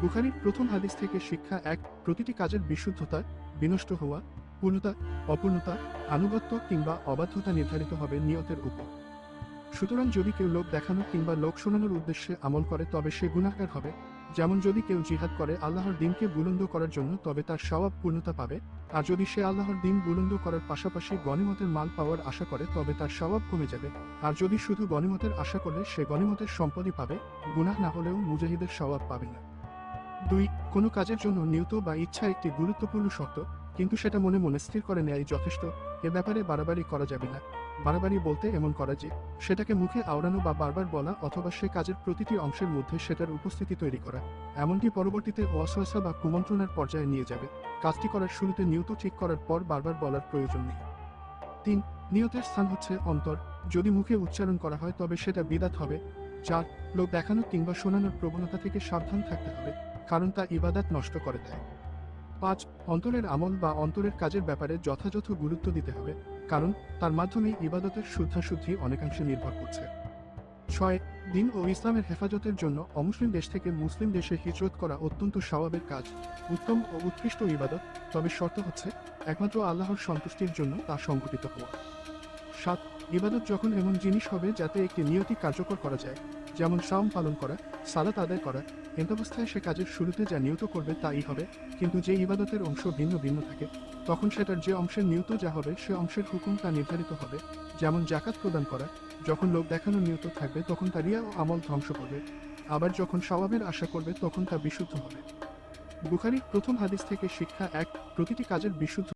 বুখারির প্রথম হাদিস থেকে শিক্ষা এক প্রতিটি কাজের বিশুদ্ধতা, বিনষ্ট হওয়া, পূর্ণতা, অপূর্ণতা, আনুগত্য কিংবা অবাধ্যতা নির্ধারিত হবে নিয়তের উপর। সুতরাং যদি কেউ লোক দেখানো কিংবা লোক শোনানোর উদ্দেশ্যে আমল করে, তবে সে গুণাকার হবে। যেমন যদি কেউ জিহাদ করে, আল্লাহর দিনকে বুলন্দ করার জন্য, তবে তার স্বভাব পূর্ণতা পাবে। আর যদি সে আল্লাহর দিন বুলন্দ করার পাশাপাশি গণিমতের মাল পাওয়ার আশা করে, তবে তার স্বভাব কমে যাবে। আর যদি শুধু গণিমতের আশা করলে, সে গণিমতের সম্পদই পাবে। গুনাহ না হলেও মুজাহিদের স্বভাব পাবে না। দুই, কোনো কাজের জন্য নিয়ত বা ইচ্ছা একটি গুরুত্বপূর্ণ শর্ত, কিন্তু সেটা মনে মনে স্থির করে নেয় যথেষ্ট। এ ব্যাপারে বাড়াবাড়ি করা যাবে না। বাড়াবাড়ি বলতে এমন করা যে, সেটাকে মুখে আওড়ানো বা বারবার বলা অথবা সে কাজের প্রতিটি অংশের মধ্যে সেটার উপস্থিতি তৈরি করা। এমনকি পরবর্তীতে অসহসা বা কুমন্ত্রণার পর্যায়ে নিয়ে যাবে। কাজটি করার শুরুতে নিয়ত ঠিক করার পর বারবার বলার প্রয়োজন নেই। তিন, নিয়তের স্থান হচ্ছে অন্তর। যদি মুখে উচ্চারণ করা হয় তবে সেটা বিদাত হবে। চার, লোক দেখানো কিংবা শোনানোর প্রবণতা থেকে সাবধান থাকতে হবে। কারণ তা ইবাদাত নষ্ট করে দেয়। পাঁচ, অন্তরের আমল বা অন্তরের কাজের ব্যাপারে যথাযথ গুরুত্ব দিতে হবে, কারণ তার মাধ্যমে ইবাদতের শুদ্ধাশুদ্ধি অনেকাংশে নির্ভর করছে। ছয়, দিন ও ইসলামের হেফাজতের জন্য অমুসলিম দেশ থেকে মুসলিম দেশে হিজরত করা অত্যন্ত স্বভাবের কাজ, উত্তম ও উৎকৃষ্ট ইবাদত, তবে শর্ত হচ্ছে একমাত্র আল্লাহর সন্তুষ্টির জন্য তা সংঘটিত হওয়া। সাত, ইবাদত যখন এমন জিনিস হবে যাতে একটি নিয়তি কার্যকর করা যায়, যেমন সাম পালন করা, সালাত আদায় করা এন্তবস্থায় সে কাজের শুরুতে যা নিয়ত করবে তাই হবে, কিন্তু যে ইবাদতের অংশ ভিন্ন ভিন্ন থাকে, তখন সেটার যে অংশের নিয়ত যা হবে, সে অংশের হুকুম তা নির্ধারিত হবে, যেমন জাকাত প্রদান করা, যখন লোক দেখানো নিয়ত থাকবে, তখন তা রিয়া ও আমল ধ্বংস করবে, আবার যখন স্বভাবের আশা করবে, তখন তা বিশুদ্ধ হবে। বুখারির প্রথম হাদিস থেকে শিক্ষা এক, প্রতিটি কাজের বিশুদ্ধ